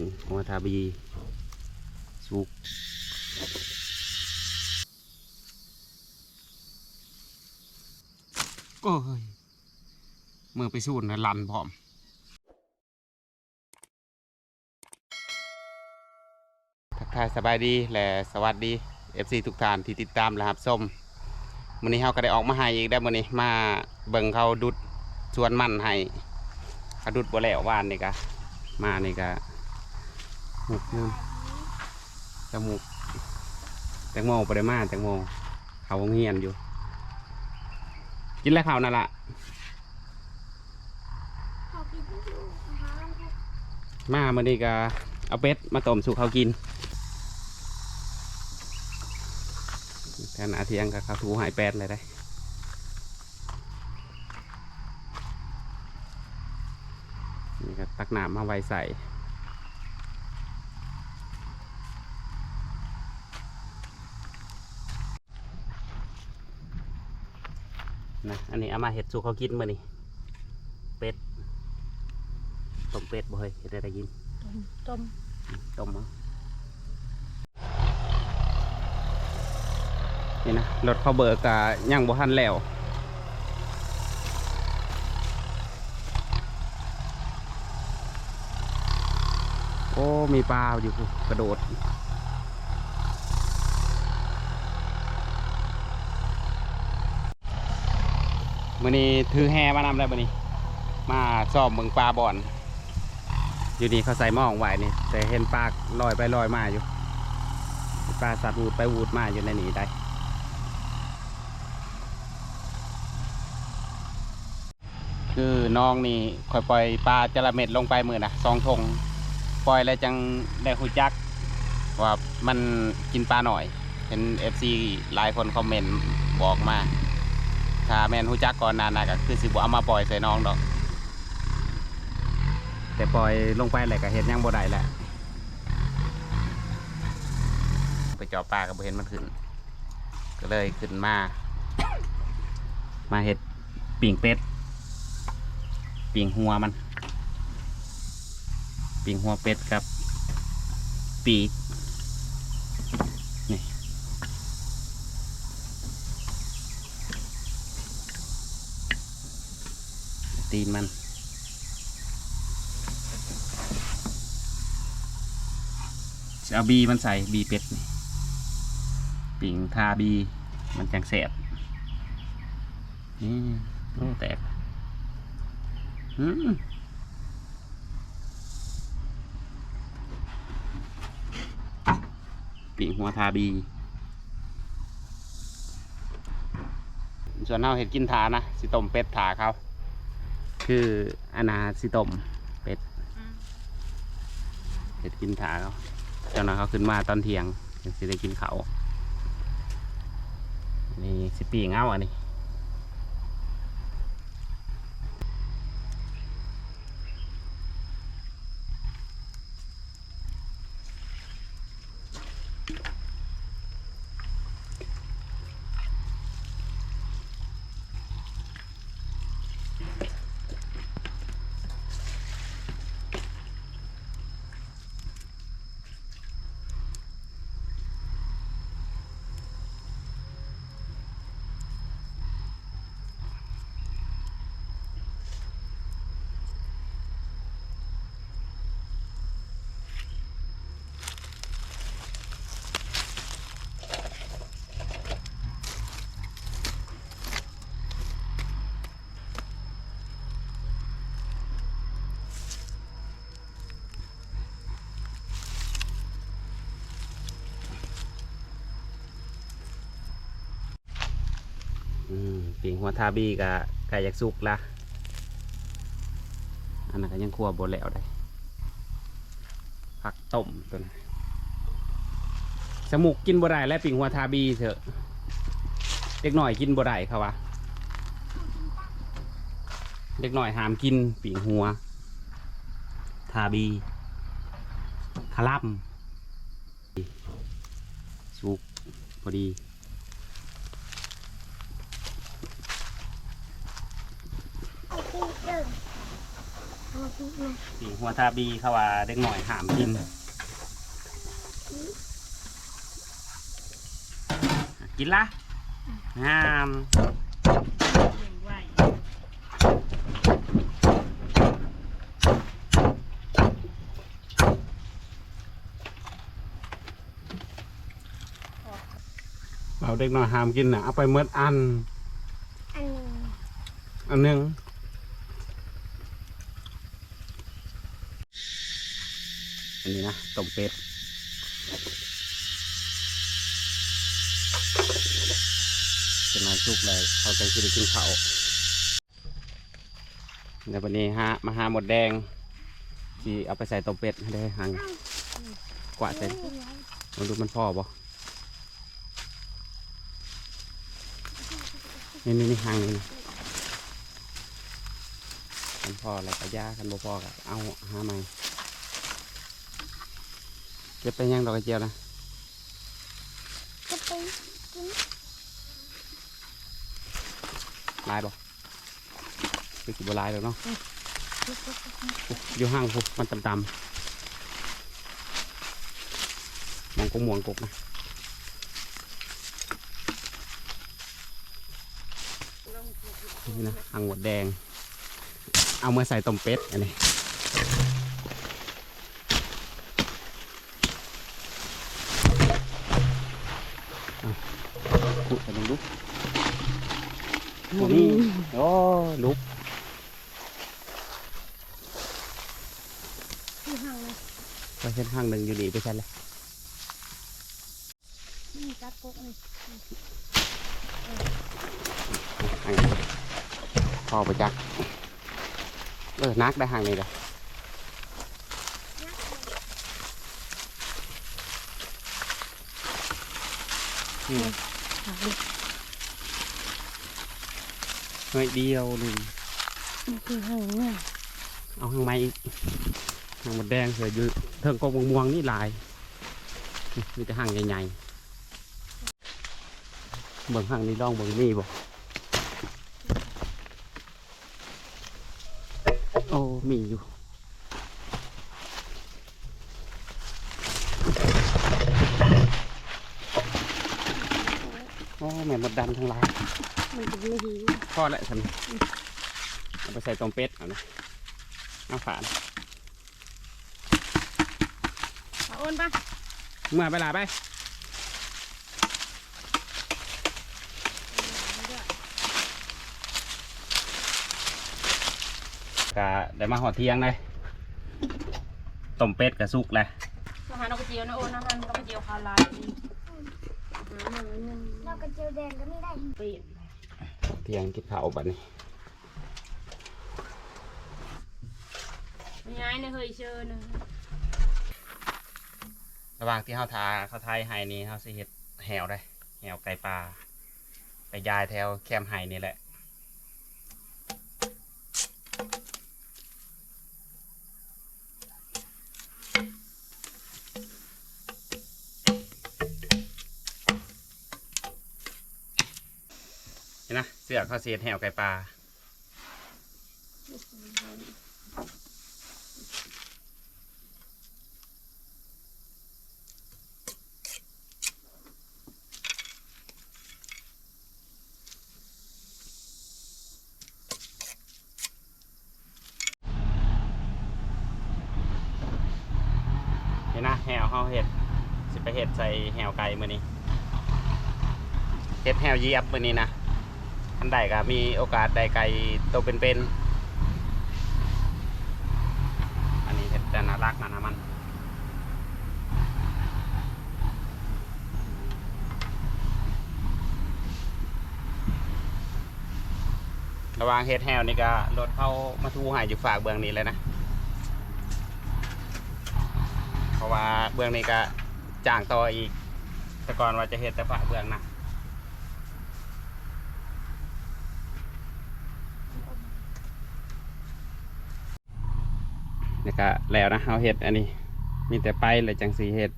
งหัวทาบีสุกโอ้ยมือไปสูนนะลันพร้อมทักทายสบายดีและสวัสดี FC ทุกท่านที่ติดตามและรับส้มวันนี้เราก็ได้ออกมาให้อีกได้ววันนี้มาเบิ่งเขาดุดสวนมันให้เขาดุดบ่แล้วว่านนี่กะมานี่กะ หุบน้ำจมูกแตงโมปริมาแตงโมเขาโรงเงียนอยู่ กินแล้วเขานั่นละขอกินที่ดูนะคะครับมามื่อนี้ก็เอาเป็ดมาต้มสู่เขากินแทนอาเทียงกับเขาถูหายแปดเลยได้นี่ก็ตักน้ำมาไว้ใส่ อันนี้เอามาเห็ดสู่เขากินมื่อนี้เป็ดต้มเป็ดบ่เฮ้ยเห็ดได้ได้กินต้มต้มมั้งนี่นะรถเข้าเบิกกะยังบ่ทันแล้วโอ้มีปลาอยู่พูกระโดด มื่อนี้ถือแฮมานำแล้วมื่อนี้ มาซ้อมเมืองปลาบ่อน อยู่นี่เขาใส่หม้อของไหวนี่ แต่เห็นปลาลอยไปลอยมาอยู่ ปลาสัตว์วูดไปวูดมาอยู่ในนี้ได้คือน้องนี่ค่อยปล่อยปลาจระเม็ดลงไปมือนะสองทงปล่อยแล้วจังได้หูจัก ว่ามันกินปลาหน่อย เห็นเอฟซีหลายคนคอมเมนต์บอกมา ถ้าแมนหูจักก่อนหนานะก็คือสิบเอามาปล่อยใส่น้องดอก แต่ปล่อยลงไปแหละก็เห็นยังบ่ได้แหละไปจาะปลาก็บ่เห็นมันขึ้น ก็เลยขึ้นมา มาเห็ดปิ่งเป็ดปิ่งหัวมัน ปิ่งหัวเป็ดกับ ปีก นี่ ตีนมัน จะเอาบีมันใส่บีเป็ดนี่ปิ่งทาบี มันจังแสบนี่โอ้แตกอืมปิ่งหัวทาบี ส่วนเราเห็ดกินถานะ สิต้มเป็ดถาเขา คืออานาสิต้มเป็ดเห็ดกินถาเขาเจ้าหน้าเขาขึ้นมาตอนเที่ยงถึงสิได้กินเขาวนี่สิปีงเอาอันนี้ อืมปิ่ งหัวทาบีกับไก่ยักสุกละอันนั้นก็ยังคั่วบดแล้วได้ผักต้มตัวนั้สมุกกินบ่ได้และปิ่งหัวทาบีเถอะเด็กหน่อยกินบ่ได้เขาวะเด็กหน่อยหามกินปิ่งหัว ทาบีคาลัมสุกพอดี ไอ้ที่เดิม เอาพริกลง สีหัวทาบีเขาว่าเด็กหน่อยหามกินกินละห้ามไหวเอาเด็กหน่อยหามกินนะเอาไปเมื่ออัน อันหนึ่ง นี้นะต้มเป็ดจะมาสุกเลยเขาจะกินกินเขาเดี๋ยววันนี้ฮะมาหาหมดแดงที่เอาไปใส่ต้มเป็ดให้ได้หังกวาดใส่มาดูมันพ่อบ่นี่นี่นี่หังนี่นะมันพ่ออะไรก็ย่ากันบ่พ่อก็เอาหาใหม่ เก็บไปยังดอกกระเจียวนะก็ไปกินลายบ่คือสิบ่ลายแล้วเนาะอยอยู่ห้างพุมันต่ำๆมองกงมวงกกนะนี่นะหางหมดแดง เอามาใส่ต้มเป็ดอันนี้เอา ขุดไปลงดูโอ้นี่โอ้ลุกที่ห่างเลยไปเส้นทางหนึ่งอยู่ดีไปใช่เลยนี่จัดกุ๊กเลยพอไปจัก เออนักได้ห่างนี่เลยอืม ห่างเลยเฮ้ยเดียวหนึ่งนี่คือห่างเนี่ยเอาข้างไม้อีกหางหมดแดงเสืออยู่เทิงกองม่วงๆนี่ลายนี่มีแต่ห่างใหญ่ๆเบิ่งห่างนี่ลองเบิ่งนี่บ่โอ้มีอยู่โอ้แม่นมดดำทั้งหลาย มันจะไม่ดีพอแล้วฉันเอาไปใส่ต้มเป็ดเอานะเอาฝานเอาโอนปะเมื่อเวลาไปกะได้มาหอดเที่ยงเลยต้มเป็ดกับสุกเลยมาหานกกระเจียวนะโอนนะฮะนกกระเจียวคาลายดีเรากระเจียวแดงก็ไม่ได้เปลี่ยนเที่ยงกินข้าวบัดนี้ย้ายเนี่ยเฮ้ยเชิญนะระหว่างที่เขาทาเขาทายไห้นี่เขาสิเฮ็ดแหวได้แหวไก่ปลาไปยายแถวแคมไห้นี่แหละ สือกเขาเสียแหวไก่ปลาเห็นะแหวเขาเห็ดสิไปเห็ดใส่แหวไก่มือนี้เห็ดแหวเยียบมือนี้นะ อันใดก็มีโอกาสได้ไก่ตัวเป็นๆ อันนี้เห็ดแต่น่ารักนะนะมันระวางเฮ็ดแฮวนี่ก็รถเข้ามาทูหายอยู่ฝากเบื้องนี้เลยนะ เพราะว่าเบื้องนี้ก็จ้างต่ออีก แต่ก่อนว่าจะเฮ็ดแต่ฝากเบื้องนะนี่ ก็แล้วนะเอาเฮ็ดอันนี้ มีแต่ไปเลยจังสีเฮ็ด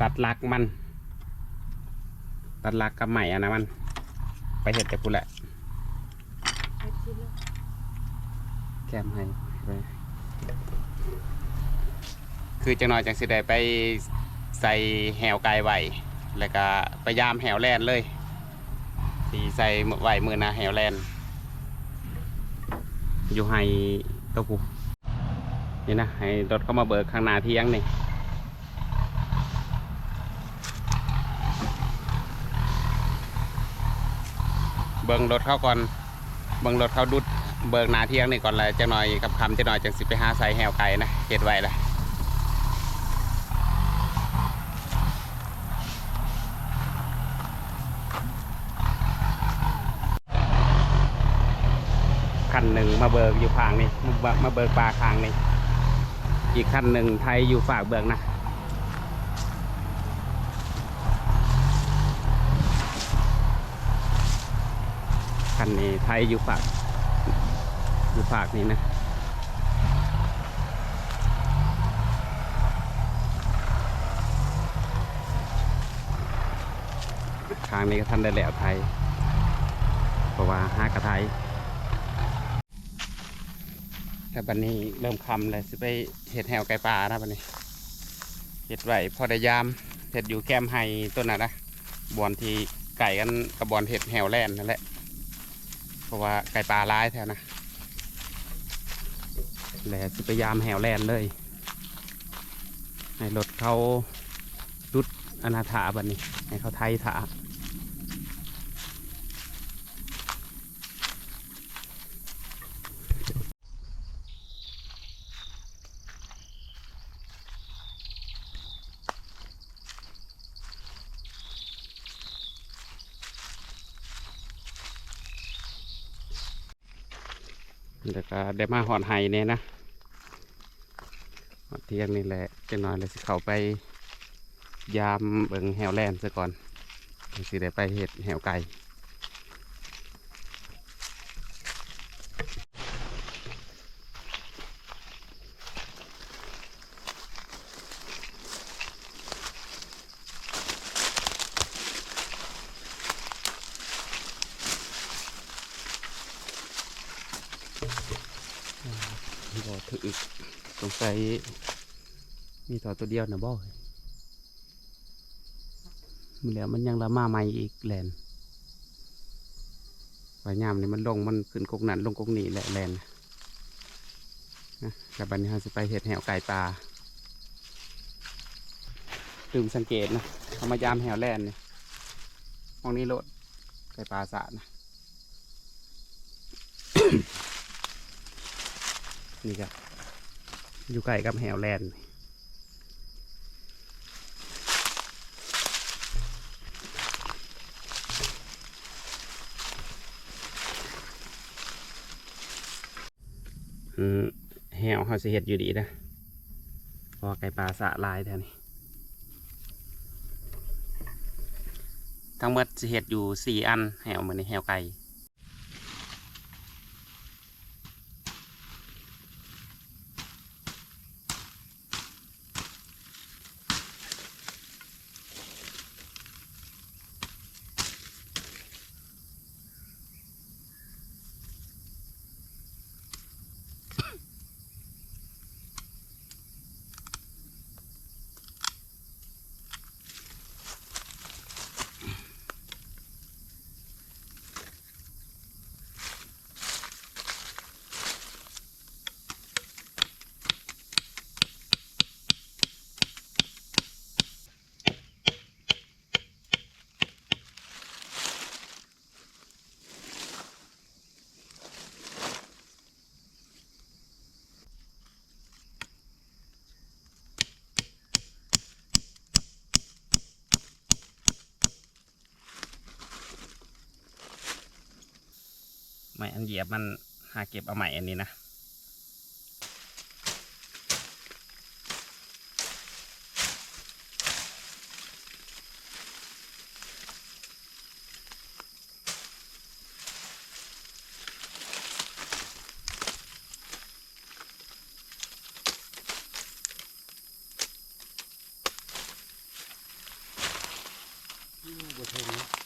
ตัดลักมัน ตัดลักกับใหม่อันนะมัน ไปเฮ็ดแต่พูแหละเฮ็ดชิ้นละแคมให้ไปคือจังหน่อยจังสิได้ไปใส่แหวไก่ไว้แล้วก็ไปยามแหวแลนเลยสีใส่ไวมือหนาแหวแลนอยู่ให้ตะกู นี่นะให้รถเข้ามาเบิกข้างหน้าเที่ยงนี่เบิ่งรถเข้าก่อนเบิ่งรถเข้าดุดเบิกหนาเที่ยงนี่ก่อนเลยจะหน่อยกับคำจะหน่อยจังสิไปหาใส่แหวไก่นะเก็ดไว้ละคันหนึ่งมาเบิกอยู่ฟางนี่มามาเบิกปลาคางนี่ อีกคันหนึ่งไทยอยู่ฝากเบิกนะ คันนี้ไทยอยู่ฝาก อยู่ฝากนี้นะทางนี้ก็ทันได้แล้วไทย เพราะว่าห้ากระไทย แต่บันนี้เริ่มคำเลยสิไปเห็ดแหวไก่ปลานะบันนี้เห็ดไว้พอได้ยามเห็ดอยู่แก้มไฮต้นน่ะนะบอนที่ไก่กันกับบอนเห็ดแหวแล่นนั่นแหละเพราะว่าไก่ปลาร้ายแท้นะแล้วสิไปยามแหวแล่นเลยให้รถเขารุดอนาถาบันนี้ให้เขาไทยถา แล้วก็ได้มาหอนไห้เนี่ยนะหอดเที่ยงนี่แหละจะนอนเลยสิเขาไปยามเบิงแหวแลนซะก่อนสิได้ไปเห็ดแหวไก่ บ่ถือสงสัย มีต่อตัวเดียวนะบ่มีแล้วมันยังละมาใหม่อีกแลนปลายามนี่มันลงมันขึ้นกกนั้นลงกกนี้แหละแลนนะกับบันนี้เราจะไปเห็ดแหวไก่ปลาลืมสังเกตนะเขามายามแหวแลนเนี่ห้องนี้โลดไก่ปลาสะนะนี่ครับ อยู่ใกล้กับแหวแลนด์แหวเขาเสิเห็ดอยู่ดีนะพอไก่ปลาสะลายแท่นี้ทั้งหมดสิเห็ดอยู่สี่อันแหวมันในแหวไก่ ไม่อันเหยียบมันหาเก็บเอาใหม่อันนี้นะบทเพลง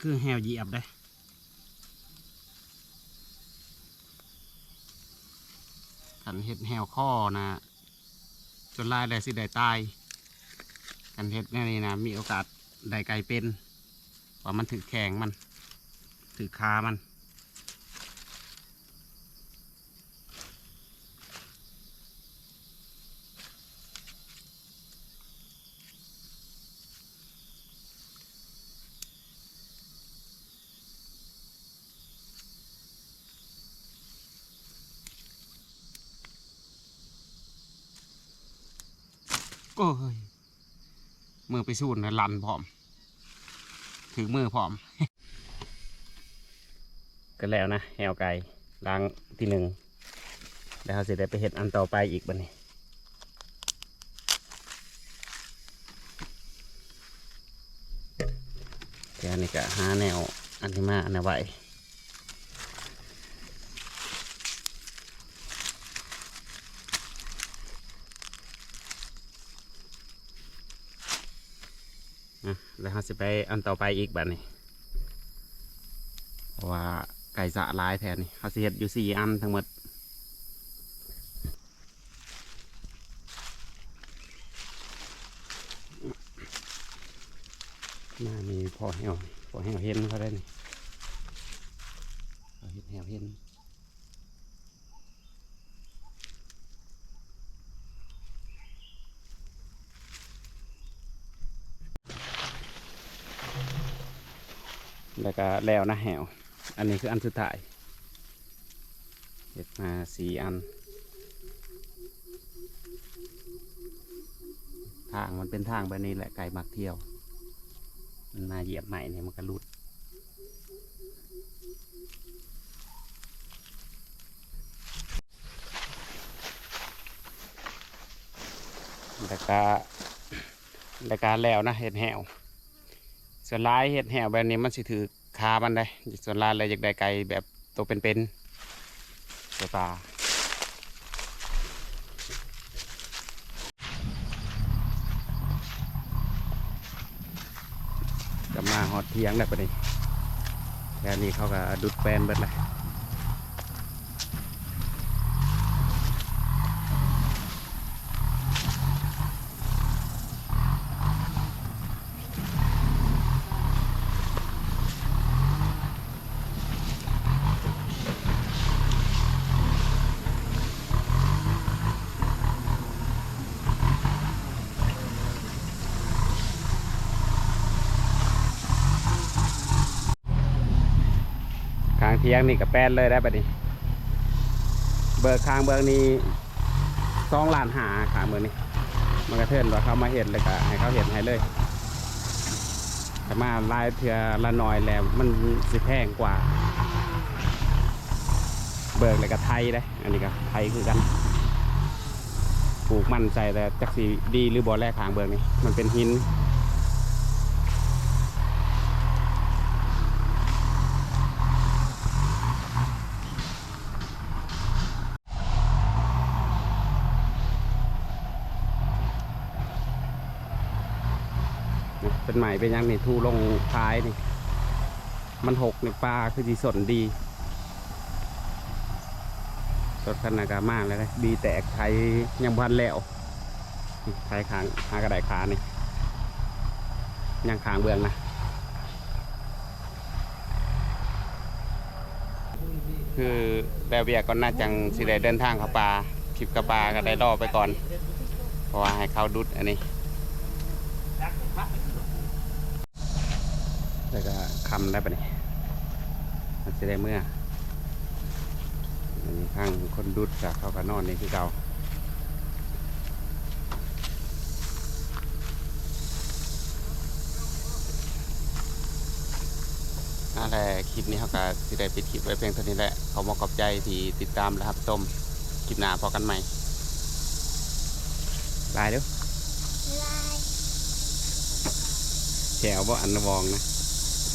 คือแหวเหยียบได้กันเห็ดแหวข้อนะจนลายได้สิได้ตายกันเห็ดแน่นี่นะมีโอกาสได้ไกลเป็นเพราะมันถือแข็งมันถือคามัน ไปสูนนะลันพร้อม ถือมือพร้อม ก็แล้วนะแหวไก่ล้างที่หนึ่งแล้วเขาจะได้ไปเห็ดอันต่อไปอีกบันนี้เดี๋ยวนี้ก็หาแนวอันที่มาอันไหว แล้วเขาจะไปอันต่อไปอีกแบันนี้เพราะว่าไก่สะลายแทนนี่เขาสิเฮ็ดอยู่สี่อันทั้งหมดมามีพอแหวพอแหวเห็นเขาได้นี่พอเห็ดแหวเห็น แล้วก็แล้วนะแหวอันนี้คืออันสุดท้ายเห็ดมาสี่อัน ทางมันเป็นทางแบบนี้แหละไก่มักเที่ยว มันมาเหยียบใหม่เนี่ยมันก็รุดแล้วก็แล้วก็แล้วนะเห็ดแหว ส่วนลายเห็ดแหวแบบนี้มันสิถือคามันได้ส่วนลายเลยอยากได้ไก่แบบตัวเป็นๆตัวปลาจะมาหอดเทียงได้ปะนี่แค่นี้เขาก็ดุดแปลนเบิดเลย เทียงนี่ก็แปลนเลยได้ปะนี่เบิกคางเบิกนี้สองล้านหาขางเบิกนี้มันก็เทินว่าเขามาเห็นเลยก็ให้เขาเห็นให้เลยแต่มาลายเถื่อละน้อยแล้วมันสิแพงกว่า เบิกเลยก็ไทยได้อันนี้ก็ไทยคือกันปลูกมั่นใจแต่จักสีดีหรือบ่อแรกขางเบิกนี่มันเป็นหิน เป็นใหม่เป็นยังนี่ทูลงท้ายนี่ มันหกในปลาคือสีสนดีสดขนาดกามากเลยนะดีแตกไทยยังพันแล้วไทยขางหากระไดขานี่ยังขางเบืองนะคือแบบเบียก่อนหน้าจังสิได้เดินทางเข้าป่าคลิปกับปลาก็ได้รอไปก่อน เพราะว่าให้เขาดุดอันนี้ แล้วก็คำได้ปะเนี่ยมันจะได้เมื่ออันนี้ข้างคนดุดกับเขาก็นอนนี่คือเก่านั่นแหละคลิปนี้เขาก็สิได้ปิดคลิปไว้เพียงเท่านี้แหละขอมขอบใจที่ติดตามนะครับชมคลิปหน้าพอกันใหม่บายเด้อลายแถวบ่อันวองนะ